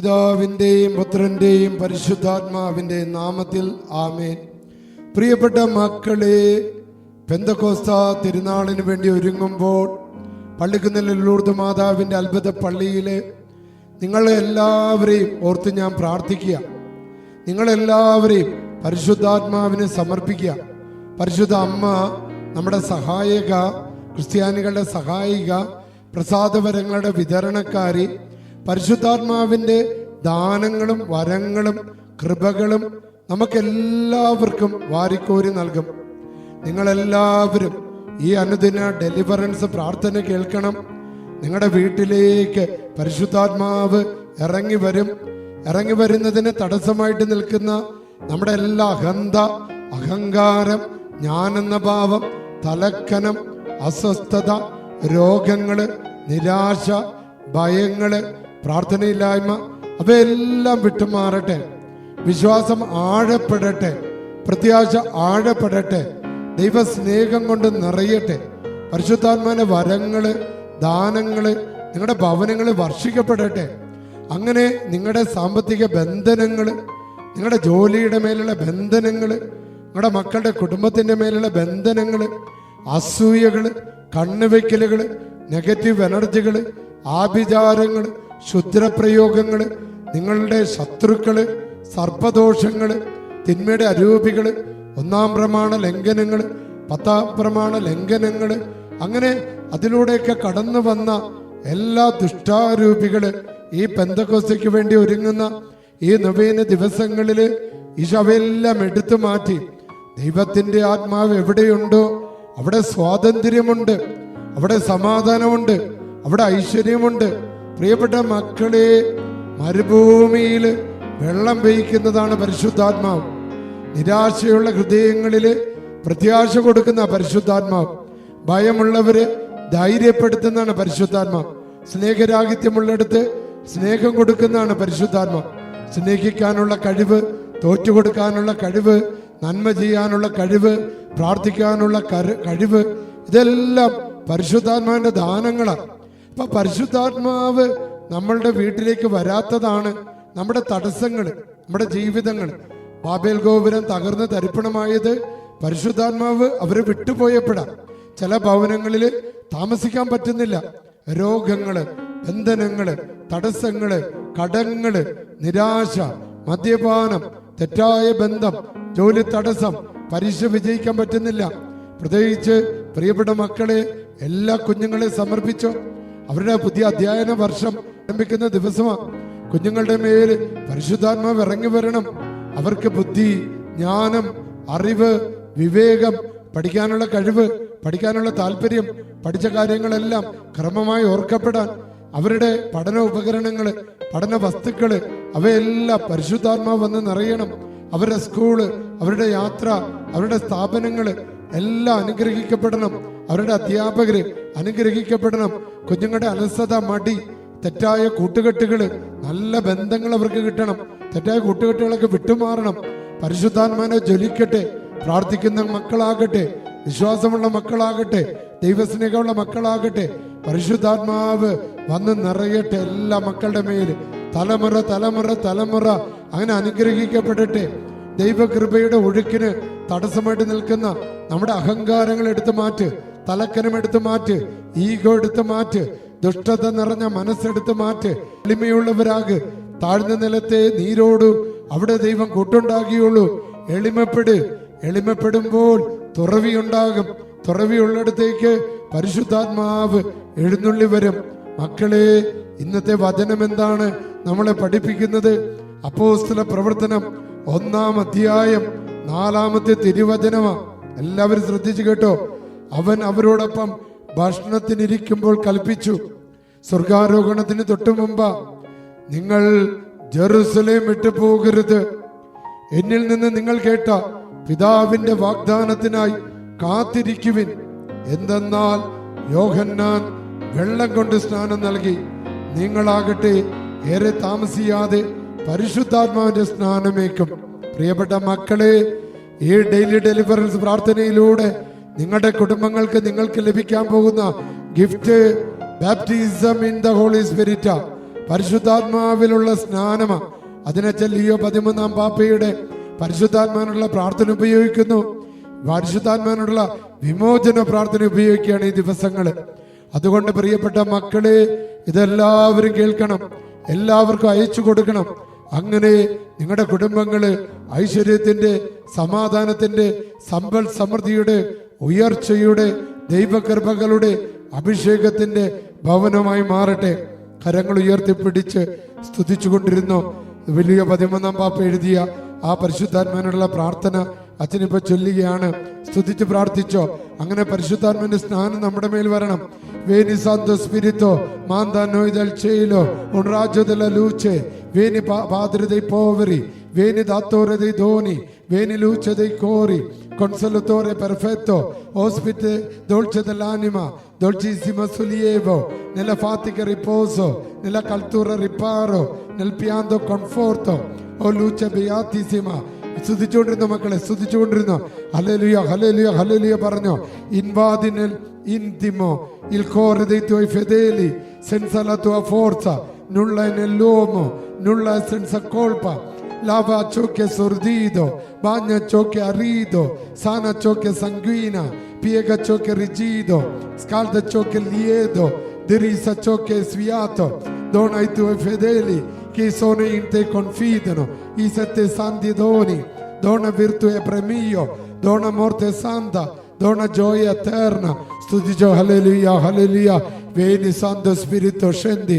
പിതാവിന്റെയും പുത്രന്റെയും പരിശുദ്ധാത്മാവിന്റെ നാമത്തിൽ ആമേൻ. പ്രിയപ്പെട്ട മക്കളെ പെന്തക്കോസ്ത തിരുനാളിന് വേണ്ടി ഒരുങ്ങുമ്പോൾ പള്ളിക്കുന്നിൽ ലൂർദ് മാതാവിന്റെ അത്ഭുത പള്ളിയിൽ നിങ്ങളെ എല്ലാവരെയും ഓർത്ത് ഞാൻ പ്രാർത്ഥിക്കുക. നിങ്ങളെല്ലാവരെയും പരിശുദ്ധാത്മാവിന് സമർപ്പിക്കുക. പരിശുദ്ധ അമ്മ നമ്മുടെ സഹായക ക്രിസ്ത്യാനികളുടെ സഹായിക പ്രസാദപരങ്ങളുടെ വിതരണക്കാരി പരിശുദ്ധാത്മാവിന്റെ ദാനങ്ങളും വരങ്ങളും കൃപകളും നമുക്കെല്ലാവർക്കും വാരിക്കോരി നൽകും. നിങ്ങളെല്ലാവരും ഈ അനുദിന ഡെലിവറൻസ് പ്രാർത്ഥന കേൾക്കണം. നിങ്ങളുടെ വീട്ടിലേക്ക് പരിശുദ്ധാത്മാവ് ഇറങ്ങി വരും. ഇറങ്ങി വരുന്നതിന് തടസ്സമായിട്ട് നിൽക്കുന്ന നമ്മുടെ എല്ലാ അഹന്ത അഹങ്കാരം ഞാനെന്ന ഭാവം തലക്കനം അസ്വസ്ഥത രോഗങ്ങൾ നിരാശ ഭയങ്ങൾ പ്രാർത്ഥനയില്ലായ്മ അവയെല്ലാം വിട്ടുമാറട്ടെ. വിശ്വാസം ആഴപ്പെടട്ടെ. പ്രത്യാശ ആഴപ്പെടട്ടെ. ദൈവസ്നേഹം കൊണ്ട് നിറയട്ടെ. പരിശുദ്ധാത്മാന്റെ വരങ്ങൾ ദാനങ്ങൾ നിങ്ങളുടെ ഭവനങ്ങൾ വർഷിക്കപ്പെടട്ടെ. അങ്ങനെ നിങ്ങളുടെ സാമ്പത്തിക ബന്ധനങ്ങൾ നിങ്ങളുടെ ജോലിയുടെ മേലുള്ള ബന്ധനങ്ങൾ നിങ്ങളുടെ മക്കളുടെ കുടുംബത്തിന്റെ മേലുള്ള ബന്ധനങ്ങൾ അസൂയകൾ കണ്ണുവെക്കലുകൾ നെഗറ്റീവ് എനർജികൾ ആഭിചാരങ്ങൾ ക്ഷുദ്രപ്രയോഗങ്ങൾ നിങ്ങളുടെ ശത്രുക്കൾ സർപ്പദോഷങ്ങൾ തിന്മയുടെ അരൂപികൾ ഒന്നാം പ്രമാണ ലംഘനങ്ങൾ പത്താം പ്രമാണ ലംഘനങ്ങൾ അങ്ങനെ അതിലൂടെയൊക്കെ കടന്നു വന്ന എല്ലാ ദുഷ്ടാരൂപികൾ ഈ പെന്തക്കോസ്തയ്ക്ക് വേണ്ടി ഒരുങ്ങുന്ന ഈ നവീന ദിവസങ്ങളിൽ ഈശവയെല്ലാം എടുത്തു മാറ്റി. ദൈവത്തിന്റെ ആത്മാവ് എവിടെയുണ്ടോ അവിടെ സ്വാതന്ത്ര്യമുണ്ട് അവിടെ സമാധാനമുണ്ട് അവിടെ ഐശ്വര്യമുണ്ട്. പ്രിയപ്പെട്ട മക്കളെ മരുഭൂമിയിൽ വെള്ളം പെയ്ക്കുന്നതാണ് പരിശുദ്ധാത്മാവ്. നിരാശയുള്ള ഹൃദയങ്ങളിൽ പ്രത്യാശ കൊടുക്കുന്ന പരിശുദ്ധാത്മാവ്. ഭയമുള്ളവരെ ധൈര്യപ്പെടുത്തുന്നതാണ് പരിശുദ്ധാത്മാവ്. സ്നേഹരാഹിത്യമുള്ളിടത്ത് സ്നേഹം കൊടുക്കുന്നതാണ് പരിശുദ്ധാത്മാവ്. സ്നേഹിക്കാനുള്ള കഴിവ് തോറ്റുകൊടുക്കാനുള്ള കഴിവ് നന്മ ചെയ്യാനുള്ള കഴിവ് പ്രാർത്ഥിക്കാനുള്ള കഴിവ് ഇതെല്ലാം പരിശുദ്ധാത്മാവിന്റെ ദാനങ്ങളാണ്. അപ്പൊ പരിശുദ്ധാത്മാവ് നമ്മളുടെ വീട്ടിലേക്ക് വരാത്തതാണ് നമ്മുടെ തടസ്സങ്ങൾ നമ്മുടെ ജീവിതങ്ങൾ. ബാബേൽ ഗോപുരം തകർന്ന് തരിപ്പണമായത് പരിശുദ്ധാത്മാവ് അവരെ വിട്ടുപോയപ്പെടാം ചില ഭവനങ്ങളിൽ താമസിക്കാൻ പറ്റുന്നില്ല. രോഗങ്ങൾ ബന്ധനങ്ങൾ തടസ്സങ്ങൾ കടങ്ങൾ നിരാശ മദ്യപാനം തെറ്റായ ബന്ധം ജോലി തടസ്സം പരീക്ഷ വിജയിക്കാൻ പറ്റുന്നില്ല. പ്രത്യേകിച്ച് പ്രിയപ്പെട്ട മക്കളെ എല്ലാ കുഞ്ഞുങ്ങളെ സമർപ്പിച്ചോ. അവരുടെ പുതിയ അധ്യയന വർഷം ആരംഭിക്കുന്ന ദിവസമാണ്. കുഞ്ഞുങ്ങളുടെ മേൽ പരിശുദ്ധാത്മാവ് ഇറങ്ങി വരണം. അവർക്ക് ബുദ്ധി ജ്ഞാനം അറിവ് വിവേകം പഠിക്കാനുള്ള കഴിവ് പഠിക്കാനുള്ള താല്പര്യം പഠിച്ച കാര്യങ്ങളെല്ലാം ക്രമമായി ഓർക്കപ്പെടാൻ അവരുടെ പഠന ഉപകരണങ്ങൾ പഠന വസ്തുക്കൾ അവയെല്ലാം പരിശുദ്ധാത്മാവ് വന്ന് നിറയണം. അവരുടെ സ്കൂൾ അവരുടെ യാത്ര അവരുടെ സ്ഥാപനങ്ങൾ എല്ലാം അനുഗ്രഹിക്കപ്പെടണം. അവരുടെ അധ്യാപകര് അനുഗ്രഹിക്കപ്പെടണം. കുഞ്ഞുങ്ങളുടെ അലസത മടി തെറ്റായ കൂട്ടുകെട്ടുകൾ നല്ല ബന്ധങ്ങൾ അവർക്ക് കിട്ടണം. തെറ്റായ കൂട്ടുകെട്ടുകളൊക്കെ വിട്ടുമാറണം. പരിശുദ്ധാത്മാനെ ജ്വലിക്കട്ടെ പ്രാർത്ഥിക്കുന്ന മക്കളാകട്ടെ വിശ്വാസമുള്ള മക്കളാകട്ടെ ദൈവസ്നേഹമുള്ള മക്കളാകട്ടെ പരിശുദ്ധാത്മാവ് വന്ന് നിറയട്ടെ എല്ലാ മക്കളുടെ മേൽ തലമുറ തലമുറ തലമുറ അങ്ങനെ അനുഗ്രഹിക്കപ്പെടട്ടെ. ദൈവകൃപയുടെ ഒഴുക്കിന് തടസ്സമായിട്ട് നിൽക്കുന്ന നമ്മുടെ അഹങ്കാരങ്ങൾ എടുത്തു മാറ്റ്. തലക്കനം എടുത്തു മാറ്റ് ഈഗോ എടുത്തു മാറ്റ് ദുഷ്ടത നിറഞ്ഞ മനസ്സെടുത്ത് മാറ്റ് എളിമയുള്ളവരാക്. താഴ്ന്ന നിലത്തെ നീരോടും അവിടെ ദൈവം കൂട്ടുണ്ടാകിയുള്ളൂ. എളിമപ്പെട് എളിമപ്പെടുമ്പോൾ തുറവി തുറവിയുള്ളിടത്തേക്ക് പരിശുദ്ധാത്മാവ് എഴുന്നള്ളി വരും. മക്കളെ ഇന്നത്തെ വചനം എന്താണ് നമ്മളെ പഠിപ്പിക്കുന്നത്? അപ്പോസ്തല പ്രവർത്തനം ഒന്നാം അധ്യായം നാലാമത്തെ തിരുവചനമാ. എല്ലാവരും ശ്രദ്ധിച്ചു കേട്ടോ. അവൻ അവരോടൊപ്പം ഭക്ഷണത്തിനിരിക്കുമ്പോൾ കൽപ്പിച്ചു. സ്വർഗാരോഹണത്തിന് തൊട്ടു മുമ്പ് നിങ്ങൾ ജെറുസലേം വിട്ടു പോകരുത്. എന്നിൽ നിന്ന് നിങ്ങൾ കേട്ട പിതാവിന്റെ വാഗ്ദാനത്തിനായി കാത്തിരിക്കുവിൻ. എന്തെന്നാൽ യോഹന്നാൻ വെള്ളം കൊണ്ട് സ്നാനം നൽകി. നിങ്ങളാകട്ടെ ഏറെ താമസിയാതെ പരിശുദ്ധാത്മാവിന്റെ സ്നാനമേക്കും. പ്രിയപ്പെട്ട മക്കളെ ഈ ഡെയിലി ഡെലിവറൻസ് പ്രാർത്ഥനയിലൂടെ നിങ്ങളുടെ കുടുംബങ്ങൾക്ക് നിങ്ങൾക്ക് ലഭിക്കാൻ പോകുന്ന gift baptism in the holy spirit പരിശുദ്ധാത്മാവിലുള്ള സ്നാനമ അതിനെ ലിയോ പതിമൂന്നാം പാപ്പയുടെ പരിശുദ്ധാത്മാനുള്ള പ്രാർത്ഥന ഉപയോഗിക്കുന്നു. പരിശുദ്ധാത്മാനുള്ള വിമോചന പ്രാർത്ഥന ഉപയോഗിക്കുകയാണ് ഈ ദിവസങ്ങൾ അതുകൊണ്ട് പ്രിയപ്പെട്ട മക്കളെ ഇതെല്ലാവരും കേൾക്കണം. എല്ലാവർക്കും അയച്ചു കൊടുക്കണം. അങ്ങനെ നിങ്ങളുടെ കുടുംബങ്ങൾ ഐശ്വര്യത്തിന്റെ സമാധാനത്തിന്റെ സമ്പൽ സമൃദ്ധിയുടെ ഉയർച്ചയുടെ ദൈവകൃപകളുടെ അഭിഷേകത്തിന്റെ ഭവനമായി മാറട്ടെ. കരങ്ങൾ ഉയർത്തിപ്പിടിച്ച് സ്തുതിച്ചുകൊണ്ടിരുന്നു. വലിയ പതിമൂന്നാം പാപ്പ എഴുതിയ ആ പരിശുദ്ധാത്മാനുള്ള പ്രാർത്ഥന അച്ഛനിപ്പോ ചൊല്ലുകയാണ്. സ്തുതിച്ച് പ്രാർത്ഥിച്ചോ. അങ്ങനെ പരിശുദ്ധാത്മന്റെ സ്നാനം നമ്മുടെ മേൽ വരണം. വേനി സാന്തോ സ്പിരിത്തോ മാന്താ നോയ്തൽ ചെയ്യലോ luce vieni പോവരി padre dei poveri vieni datore dei doni vieni luce dei cori consolatore perfetto ospite dolce dell'anima dolcissimo sollievo nella fatica riposo nella caltura riparo nel pianto conforto o luce beatissima സ്തുതിച്ചുകൊണ്ടിരുന്നു മക്കളെ സ്തുതിച്ചുകൊണ്ടിരുന്നു hallelujah hallelujah hallelujah പറഞ്ഞു ഇൻവാദിനൽ intimo il cuore dei tuoi fedeli senza la tua forza nulla è nell'uomo nulla è senza colpa lava ciò che è sordito bagna ciò che è arido sana ciò che è sanguina piega ciò che è rigido scalda ciò che è lieto dirisa ciò che è sviato. Dona ai tuoi fedeli che sono in te confidano i sette santi doni. Dona virtù e premio dona morte santa dona gioia eterna. സ്തുതിച്ചോ ഹലലിയ ഹലലിയ വേനി സാന്ത സ്പിരിറ്റോ ഷെന്തി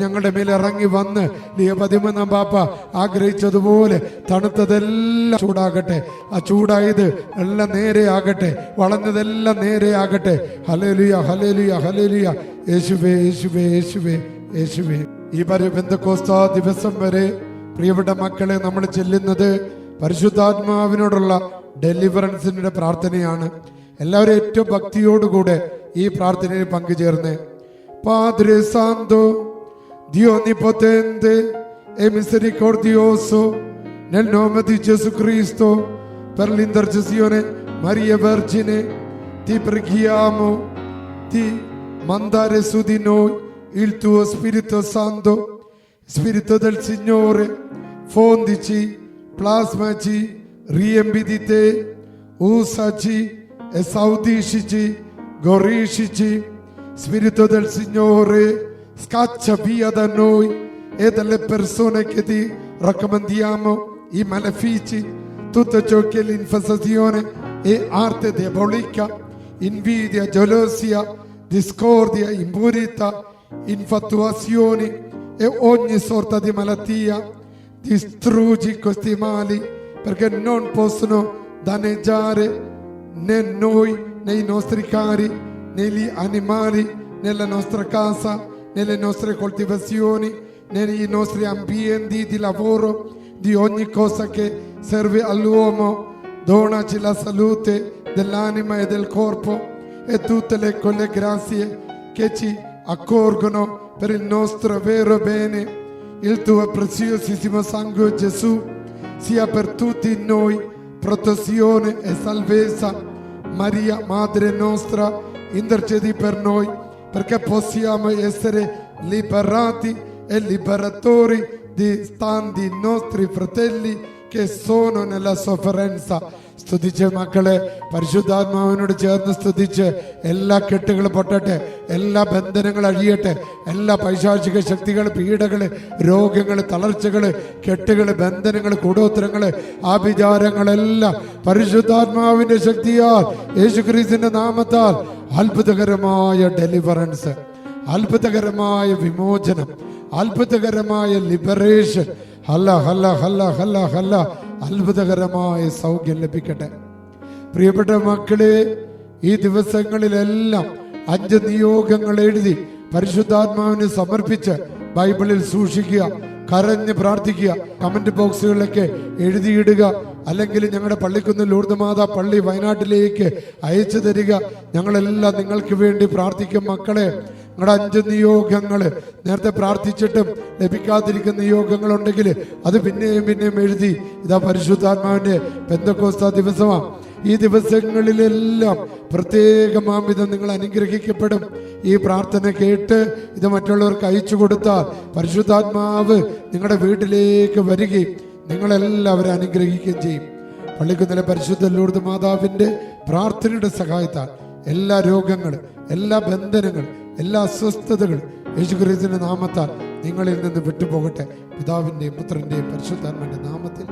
ഞങ്ങളുടെ മേലെ ഇറങ്ങി വന്ന് ലിയ പതിമൂന്നാം പാപ്പ ആഗ്രഹിച്ചതുപോലെ തണുത്തതെല്ലാം ചൂടാകട്ടെ. ആ ചൂടായത് എല്ലാം നേരെയാകട്ടെ വളഞ്ഞതെല്ലാം നേരെയാകട്ടെ ഹലലിയ ഹലലിയ ഹലലിയ യേശുവേ യേശുവേ യേശുവേ യേശുവേ. ഈ പരബന്ധക്കോസ്താ ദിവസം വരെ പ്രിയപ്പെട്ട മക്കളെ നമ്മൾ ചെല്ലുന്നത് പരിശുദ്ധാത്മാവിനോടുള്ള ഡെലിവറൻസിന്റെ പ്രാർത്ഥനയാണ്. എല്ലാവരും ഏറ്റവും ഭക്തിയോടുകൂടെ ഈ പ്രാർത്ഥനയിൽ പങ്കുചേർന്ന് Padre Santo, Dio Onnipotente e misericordioso, nel nome di Gesù Cristo, per l'intercessione Maria Vergine, ti preghiamo di mandare su di noi il tuo Spirito Santo, Spirito del Signore, fondici, plasmaci, riempi di te, usaci, esaudiscici, goriscici, Spirito del Signore, scaccia via da noi e dalle persone che ti raccomandiamo i malefici, tutto ciò che è l'infestazione e arte diabolica, invidia, gelosia, discordia, impurità, infatuazioni e ogni sorta di malattia. Distruggi questi mali perché non possono danneggiare né noi né i nostri cari negli animali, nella nostra casa, nelle nostre coltivazioni, nei nostri ambienti di lavoro, di ogni cosa che serve all'uomo. Donaci la salute dell'anima e del corpo e tutte le quelle grazie che ci accorgono per il nostro vero bene. Il tuo preziosissimo sangue Gesù sia per tutti noi protezione e salvezza. Maria, Madre nostra, intercedi per noi perché possiamo essere liberati e liberatori di tanti nostri fratelli che sono nella sofferenza. സ്തുതിച്ച് മക്കളെ പരിശുദ്ധാത്മാവിനോട് ചേർന്ന് സ്തുതിച്ച് എല്ലാ കെട്ടുകളും പൊട്ടട്ടെ എല്ലാ ബന്ധനങ്ങൾ അഴിയട്ടെ എല്ലാ പൈശാചിക ശക്തികൾ പീഡകൾ രോഗങ്ങൾ തളർച്ചകൾ കെട്ടുകൾ ബന്ധനങ്ങൾ കൂടോത്തരങ്ങൾ ആഭിചാരങ്ങളെല്ലാം പരിശുദ്ധാത്മാവിന്റെ ശക്തിയാൽ യേശുക്രീസിന്റെ നാമത്താൽ അത്ഭുതകരമായ ഡെലിവറൻസ് അത്ഭുതകരമായ വിമോചനം അത്ഭുതകരമായ ലിബറേഷൻ. ഹല്ല ഹല്ല ഹല്ല ഹല്ല ഹല്ല. അത്ഭുതകരമായ സൗഖ്യം ലഭിക്കട്ടെ. പ്രിയപ്പെട്ട മക്കളെ ഈ ദിവസങ്ങളിലെല്ലാം അഞ്ച് നിയോഗങ്ങൾ എഴുതി പരിശുദ്ധാത്മാവിന് സമർപ്പിച്ച് ബൈബിളിൽ സൂക്ഷിക്കുക കരഞ്ഞ് പ്രാർത്ഥിക്കുക കമന്റ് ബോക്സുകളിലൊക്കെ എഴുതിയിടുക അല്ലെങ്കിൽ ഞങ്ങളുടെ പള്ളിക്കുന്ന് ലൂർദ് മാതാ പള്ളി വയനാട്ടിലേക്ക് അയച്ചു തരിക. ഞങ്ങളെല്ലാം നിങ്ങൾക്ക് വേണ്ടി പ്രാർത്ഥിക്കും മക്കളെ. നിങ്ങളുടെ അഞ്ച് നിയോഗങ്ങൾ നേരത്തെ പ്രാർത്ഥിച്ചിട്ടും ലഭിക്കാതിരിക്കുന്ന നിയോഗങ്ങളുണ്ടെങ്കിൽ അത് പിന്നെയും പിന്നെയും എഴുതി. ഇതാ പരിശുദ്ധാത്മാവിന്റെ പെന്തക്കോസ്ത ദിവസമാണ്. ഈ ദിവസങ്ങളിലെല്ലാം പ്രത്യേകമാംവിധം നിങ്ങൾ അനുഗ്രഹിക്കപ്പെടും. ഈ പ്രാർത്ഥന കേട്ട് ഇത് മറ്റുള്ളവർക്ക് അയച്ചു കൊടുത്താൽ പരിശുദ്ധാത്മാവ് നിങ്ങളുടെ വീട്ടിലേക്ക് വരികയും നിങ്ങളെല്ലാവരും അനുഗ്രഹിക്കുകയും ചെയ്യും. പള്ളിക്കുന്നിലെ പരിശുദ്ധ ലൂർദ് മാതാവിന്റെ പ്രാർത്ഥനയുടെ സഹായത്താൽ എല്ലാ രോഗങ്ങളും എല്ലാ ബന്ധനങ്ങളും എല്ലാ അസ്വസ്ഥതകളും യേശുക്രിസ്തുവിന്റെ നാമത്താൽ നിങ്ങളിൽ നിന്ന് വിട്ടുപോകട്ടെ. പിതാവിന്റെയും പുത്രന്റെയും പരിശുദ്ധാത്മന്റെ നാമത്തിൽ